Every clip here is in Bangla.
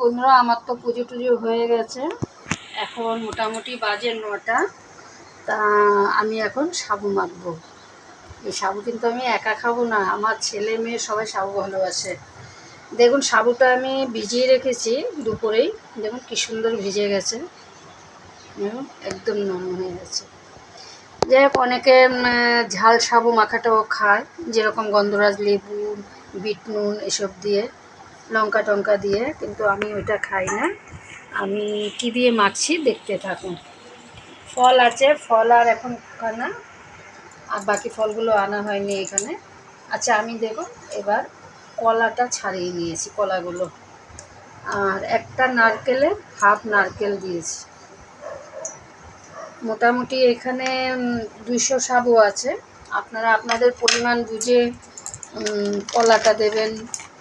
বন্ধুরা, আমার তো পুজো টুজো হয়ে গেছে। এখন মোটামুটি বাজে নটা। তা আমি এখন সাবু মাখবো। এই সাবু কিন্তু আমি একা খাব না, আমার ছেলে মেয়ে সবাই সাবু ভালোবাসে। দেখুন, সাবুটা আমি ভিজিয়ে রেখেছি দুপুরেই। দেখুন, কী সুন্দর ভিজে গেছে। একদম নরম হয়ে গেছে। যাই হোক, অনেকে ঝাল সাবু মাখাটাও খায়, যেরকম গন্ধরাজ লেবু, বিট নুন, এসব দিয়ে। লঙ্কা টঙ্কা দিয়ে, কিন্তু আমি ওইটা খাই না। আমি কি দিয়ে মাখছি দেখতে থাকুন। ফল আছে, ফল আর এখন খানা আর বাকি ফলগুলো আনা হয়নি এখানে। আচ্ছা আমি দেখুন, এবার কলাটা ছাড়িয়ে নিয়েছি, কলাগুলো। আর একটা নারকেলে হাফ নারকেল দিয়েছি। মোটামুটি এখানে দুইশো সাবু আছে। আপনারা আপনাদের পরিমাণ বুঝে কলাটা দেবেন।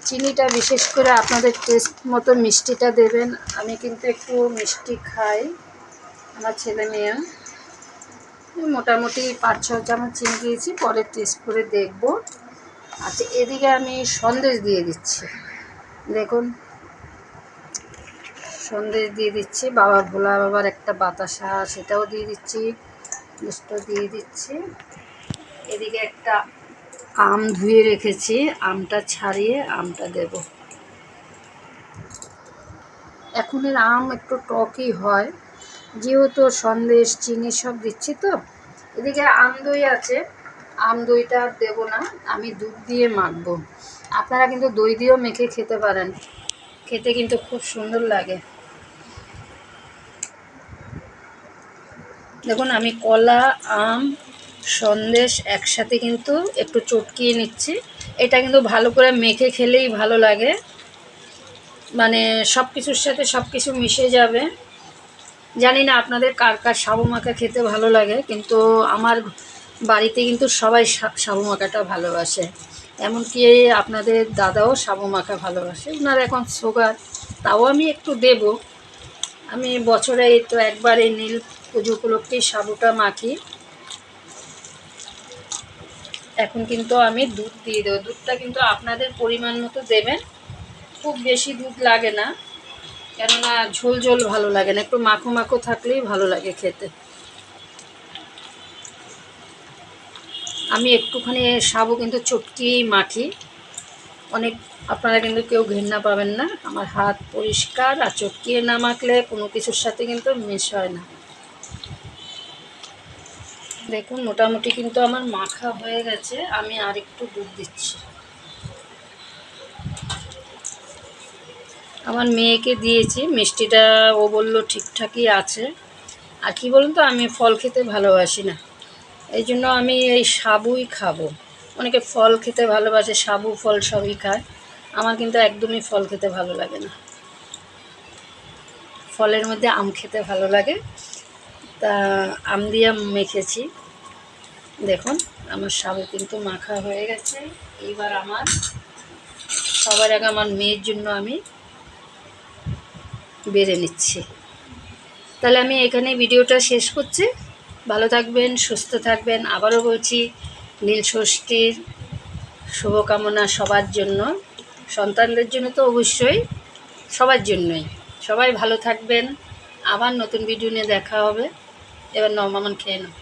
চিনিটা বিশেষ করে আপনাদের টেস্ট মতো মিষ্টিটা দেবেন। আমি কিন্তু একটু মিষ্টি খাই, আমার ছেলে মেয়ে। মোটামুটি পাঁচ ছ চামচ চিনি দিয়েছি, পরে টেস্ট করে দেখব। আচ্ছা এদিকে আমি সন্দেশ দিয়ে দিচ্ছি। দেখুন, সন্দেশ দিয়ে দিচ্ছি, বাবা, ভোলা বাবার একটা বাতাসা, সেটাও দিয়ে দিচ্ছি দিয়ে দিচ্ছি। এদিকে একটা আম ধুয়ে রেখেছি, আমটা ছাড়িয়ে আমটা দেব। এখনের আম একটু টকই হয়, যেহেতু সন্দেশ, চিনি সব দিচ্ছি তো, এদিকে আম দই আছে, আম দইটা আর দেবো না, আমি দুধ দিয়ে মাখবো। আপনারা কিন্তু দই দিয়েও মেখে খেতে পারেন, খেতে কিন্তু খুব সুন্দর লাগে। দেখুন, আমি কলা, আম সন্দেশ একসাথে কিন্তু একটু চটকিয়ে নিচ্ছি। এটা কিন্তু ভালো করে মেখে খেলেই ভালো লাগে। মানে সব কিছুর সাথে সব কিছু মিশে যাবে। জানি না আপনাদের কার কার সাবু মাখা খেতে ভালো লাগে, কিন্তু আমার বাড়িতে কিন্তু সবাই সাবু মাখাটা ভালোবাসে। এমনকি আপনাদের দাদাও সাবু মাখা ভালোবাসে। ওনার এখন সুগার তাও আমি একটু দেব। আমি বছরে তো একবার এই নীল পুজো উপলক্ষেই সাবুটা মাখি। এখন কিন্তু আমি দুধ দিয়ে দেবো। দুধটা কিন্তু আপনাদের পরিমাণ মতো দেবেন। খুব বেশি দুধ লাগে না। কেননা ঝোল ঝোল ভালো লাগে না। একটু মাখো মাখো থাকলেই ভালো লাগে খেতে। আমি একটুখানি সাবু কিন্তু চটকিয়েই মাখি। অনেক আপনারা কিন্তু কেউ ঘেন্না পাবেন না। আমার হাত পরিষ্কার আর চটকিয়ে না মাখলে কোনো কিছুর সাথে কিন্তু মিশ হয় না। দেখুন, মোটামুটি কিন্তু আমার মাখা হয়ে গেছে। আমি আর একটু দুধ দিচ্ছি। আমার মেয়েকে দিয়েছি, মিষ্টিটা ও বলল ঠিকঠাকই আছে। আর কি বলুন তো, আমি ফল খেতে ভালোবাসি না। এই জন্য আমি এই সাবুই খাব। অনেকে ফল খেতে ভালোবাসে, সাবু ফল সবই খায়। আমার কিন্তু একদমই ফল খেতে ভালো লাগে না। ফলের মধ্যে আম খেতে ভালো লাগে। তা আম দিয়ে মেখেছি। দেখুন, আমার সাবু কিন্তু মাখা হয়ে গেছে। এইবার আমার, সবার আগে আমার মেয়ের জন্য আমি বেড়ে নিচ্ছি। তাহলে আমি এখানে ভিডিওটা শেষ করছি। ভালো থাকবেন, সুস্থ থাকবেন। আবারও বলছি, নীল ষষ্ঠীর শুভকামনা সবার জন্য। সন্তানদের জন্য তো অবশ্যই, সবার জন্যই। সবাই ভালো থাকবেন। আবার নতুন ভিডিও নিয়ে দেখা হবে। এবার নমামান খেয়ে নাও।